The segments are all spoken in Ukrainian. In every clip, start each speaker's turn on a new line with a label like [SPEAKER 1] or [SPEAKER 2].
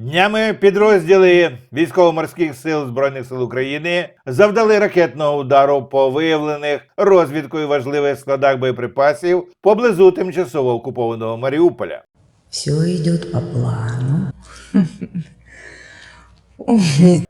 [SPEAKER 1] Днями підрозділи військово-морських сил Збройних сил України завдали ракетного удару по виявлених розвідкою важливих складах боєприпасів поблизу тимчасово окупованого Маріуполя.
[SPEAKER 2] Все идет по плану.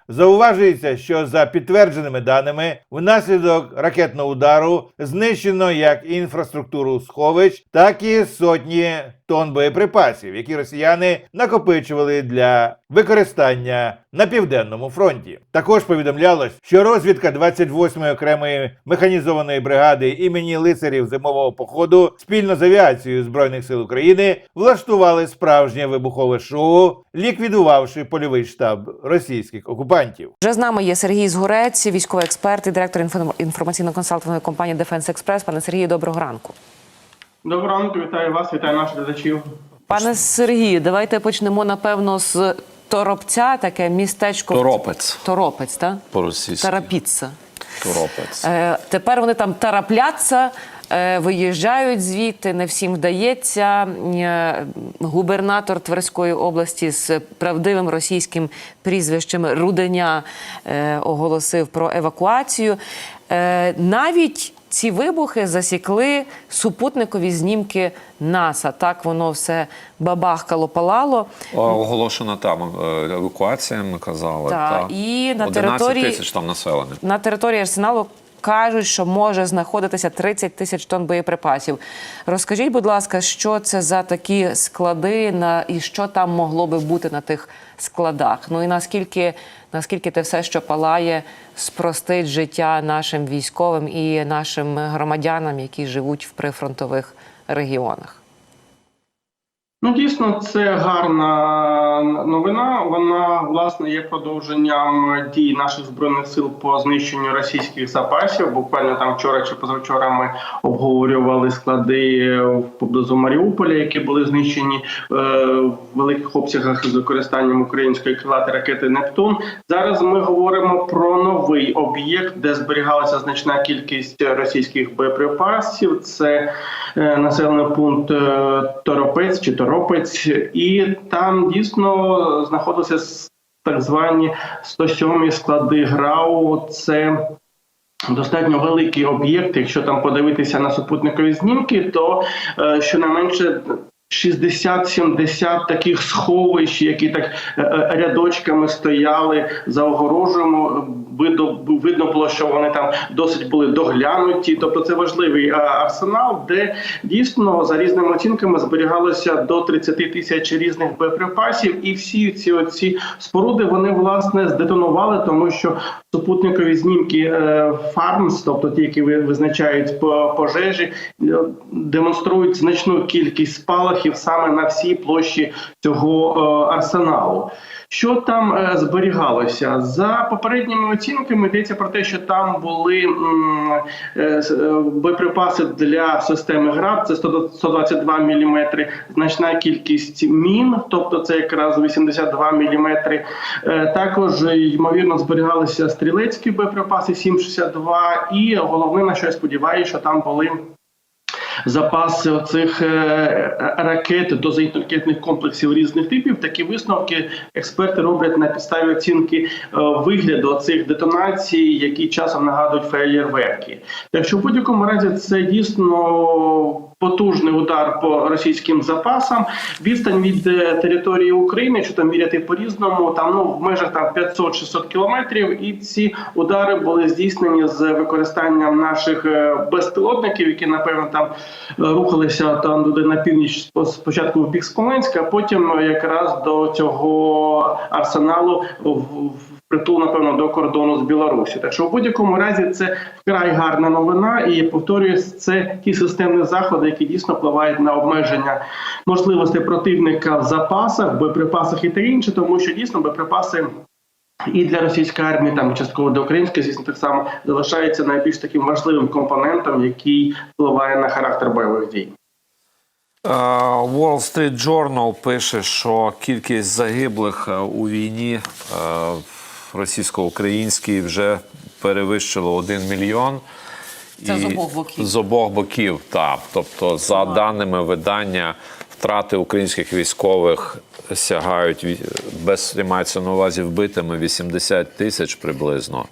[SPEAKER 1] Зауважується, що за підтвердженими даними, внаслідок ракетного удару знищено як інфраструктуру сховищ, так і сотні тонн боєприпасів, які росіяни накопичували для використання на південному фронті. Також повідомлялось, що розвідка 28-ї окремої механізованої бригади імені лицарів зимового походу спільно з авіацією збройних сил України влаштували справжнє вибухове шоу, ліквідувавши польовий штаб російських окупантів.
[SPEAKER 3] Вже з нами є Сергій Згурець, військовий експерт і директор інфо- інформаційно-консалтингової компанії Defense Express. Пане Сергію, доброго ранку.
[SPEAKER 4] Доброго ранку, вітаю вас, вітаю наших глядачів.
[SPEAKER 3] Пане Сергію, давайте почнемо напевно з Торопця, таке містечко
[SPEAKER 5] Торопець
[SPEAKER 3] Торопець, так?
[SPEAKER 5] по-російськи.
[SPEAKER 3] Тарапіцца.
[SPEAKER 5] Торопець.
[SPEAKER 3] Е, тепер вони там тарапляться, е, виїжджають звідти, не всім вдається. Е, губернатор Тверської області з правдивим російським прізвищем Руденя е, оголосив про евакуацію. Е, навіть ці вибухи засікли супутникові знімки НАСА. Так воно все бабахкало, палало.
[SPEAKER 5] Оголошена там е, евакуація, ми казали.
[SPEAKER 3] Та,
[SPEAKER 5] та.
[SPEAKER 3] і на
[SPEAKER 5] 11
[SPEAKER 3] території-
[SPEAKER 5] тисяч там населення.
[SPEAKER 3] На території арсеналу кажуть, що може знаходитися 30 тисяч тонн боєприпасів. Розкажіть, будь ласка, що це за такі склади на і що там могло би бути на тих складах? Ну і наскільки наскільки те все, що палає, спростить життя нашим військовим і нашим громадянам, які живуть в прифронтових регіонах?
[SPEAKER 4] Ну, дійсно, це гарна новина. Вона власне є продовженням дій наших збройних сил по знищенню російських запасів. Буквально там вчора чи позавчора ми обговорювали склади поблизу Маріуполя, які були знищені е, в великих обсягах з використанням української крилатої ракети Нептун. Зараз ми говоримо про новий об'єкт, де зберігалася значна кількість російських боєприпасів. Це е, населений пункт е, Торопець чи Торопець, і там дійсно знаходилися так звані 107 склади ГРАУ. Це Достатньо великий об'єкт. Якщо там подивитися на супутникові знімки, то е, щонайменше 60-70 таких сховищ, які так е, е, рядочками стояли за огорожею. Видно, видно було, що вони там досить були доглянуті. Тобто це важливий е, арсенал, де дійсно за різними оцінками зберігалося до 30 тисяч різних боєприпасів, і всі ці оці споруди вони власне здетонували, тому що супутникові знімки е, фармс, тобто ті, які ви- визначають по пожежі, е, демонструють значну кількість спалахів саме на всій площі цього е, арсеналу. Що там е, зберігалося за попередніми оцінками? Йдеться про те, що там були м, е, е, боєприпаси для системи ГРАД, це 100 122 мм, значна кількість мін, тобто це якраз 82 мм. Е, Також ймовірно зберігалися стрілецькі боєприпаси 7,62 і головне на що я сподіваюся, що там були запаси оцих е, ракет до зенітно-ракетних комплексів різних типів. Такі висновки експерти роблять на підставі оцінки е, вигляду цих детонацій, які часом нагадують феєрверки. Так що в будь-якому разі це дійсно. Потужний удар по російським запасам. Відстань від е, території України, якщо там міряти по-різному, там ну в межах там 500-600 кілометрів. І ці удари були здійснені з використанням наших е, безпілотників, які напевно там е, рухалися там туди на північ спочатку в бік Смоленська, а потім якраз до цього арсеналу в- притул, напевно, до кордону з Білорусі. Так що в будь-якому разі це вкрай гарна новина, і повторююсь, це ті системні заходи, які дійсно впливають на обмеження можливостей противника в запасах, боєприпасах і те інше, тому що дійсно боєприпаси. І для російської армії, там частково для української, звісно, так само залишається найбільш таким важливим компонентом, який впливає на характер бойових дій.
[SPEAKER 5] Е, Wall Street Journal пише, що кількість загиблих е, у війні російсько-українській вже перевищило 1 мільйон.
[SPEAKER 3] Це з обох боків.
[SPEAKER 5] З обох боків, так. Тобто, за даними видання, втрати українських військових сягають без мається на увазі вбитими 80 тисяч приблизно.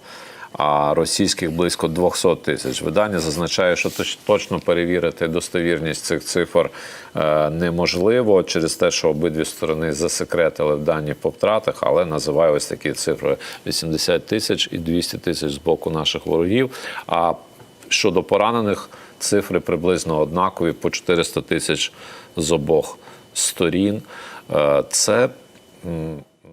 [SPEAKER 5] А російських близько 200 тисяч. Видання зазначає, що точно перевірити достовірність цих цифр е, неможливо через те, що обидві сторони засекретили дані по втратах, але називає ось такі цифри: 80 тисяч і 200 тисяч з боку наших ворогів. А щодо поранених, цифри приблизно однакові по 400 тисяч з обох сторін. Е, Це.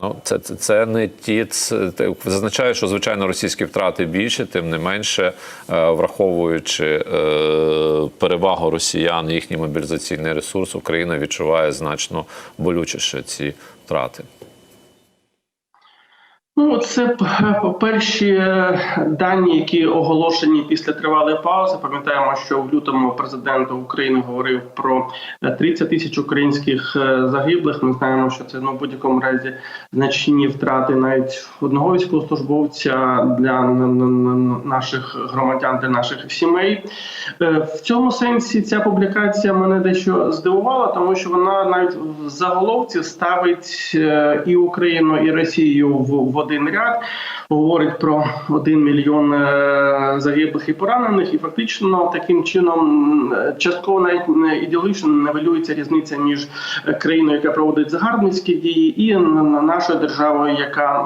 [SPEAKER 5] Ну, це, це, це не ті. Це, зазначає, що звичайно російські втрати більше, тим не менше, е, враховуючи е, перевагу росіян, їхній мобілізаційний ресурс, Україна відчуває значно болючіше ці втрати.
[SPEAKER 4] Ну, це п- перші е, дані, які оголошені після тривалої паузи. Пам'ятаємо, що в лютому президент України говорив про е, 30 тисяч українських е, загиблих. Ми знаємо, що це ну, в будь-якому разі значні втрати навіть одного військовослужбовця для наших громадян, для наших сімей. Е, В цьому сенсі ця публікація мене дещо здивувала, тому що вона навіть в заголовці ставить е, і Україну, і Росію в один ряд. Говорить про один мільйон е, загиблих і поранених, і фактично таким чином частково навіть ідеологічно невелюється різниця між е, країною, яка проводить загарбницькі дії, і нашою державою, яка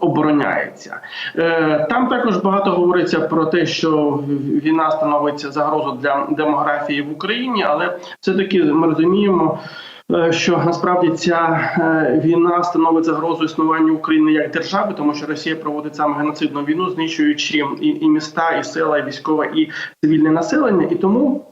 [SPEAKER 4] обороняється. Е, Там також багато говориться про те, що війна становить загрозу для демографії в Україні, але все таки ми розуміємо. Е, Що насправді ця е, війна становить загрозу існуванню України як держави, тому що Росія проводить саме геноцидну війну, знищуючи і, і міста, і села, і військове, і цивільне населення. І тому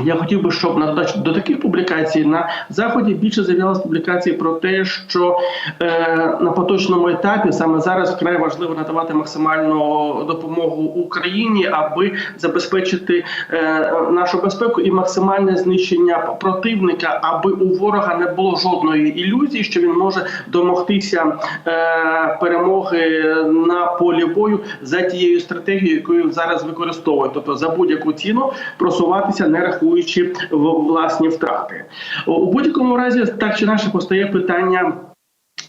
[SPEAKER 4] я хотів би, щоб на до таких публікацій на заході більше з'являлось публікацій про те, що е, на поточному етапі саме зараз вкрай важливо надавати максимальну допомогу Україні, аби забезпечити е, нашу безпеку і максимальне знищення противника, аби у ворога не було жодної ілюзії, що він може домогтися е, перемоги на полі бою за тією стратегією, якою зараз використовує, тобто за будь-яку ціну просуватися, не рахуючи в- власні втрати. У- будь-якому разі, так чи інакше постає питання.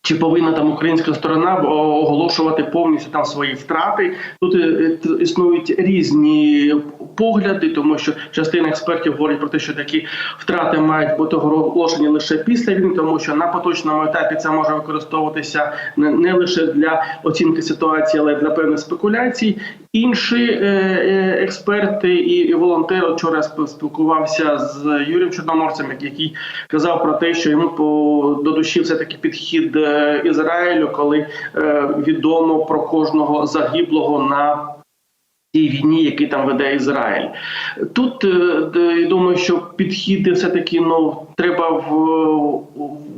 [SPEAKER 4] Чи повинна там українська сторона оголошувати повністю там свої втрати? Тут е, існують різні погляди, тому що частина експертів говорить про те, що такі втрати мають бути оголошені лише після війни, тому що на поточному етапі це може використовуватися не, лише для оцінки ситуації, але й для певних спекуляцій. Інші е, е, експерти і, волонтери вчора спілкувався з Юрієм Чорноморцем, який- казав про те, що йому по до душі все таки підхід е, Ізраїлю, коли відомо про кожного загиблого на тій війні, який там веде Ізраїль. Тут е, я думаю, що підхід все таки ну треба в,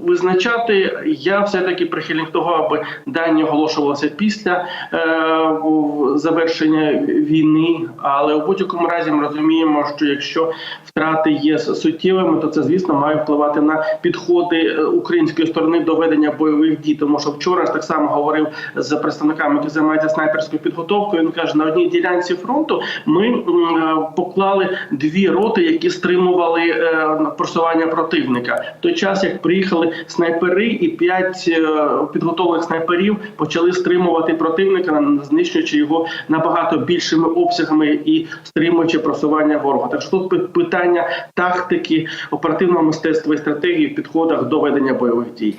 [SPEAKER 4] визначати. Я все таки прихильник того, аби дані оголошувалися після е, завершення війни. Але у будь-якому разі ми розуміємо, що якщо втрати є суттєвими, то це звісно має впливати на підходи е, української сторони до ведення бойових дій. Тому що вчора я так само говорив з представниками, які займаються снайперською підготовкою. Він каже, на одній ділянці фронту ми е, поклали дві роти, які стримували е, просування противника. В той час, як приїхали снайпери, і п'ять е, підготовлених снайперів почали стримувати противника, знищуючи його набагато більшими обсягами і стримуючи просування ворога. Так що тут питання тактики, оперативного мистецтва і стратегії в підходах до ведення бойових дій.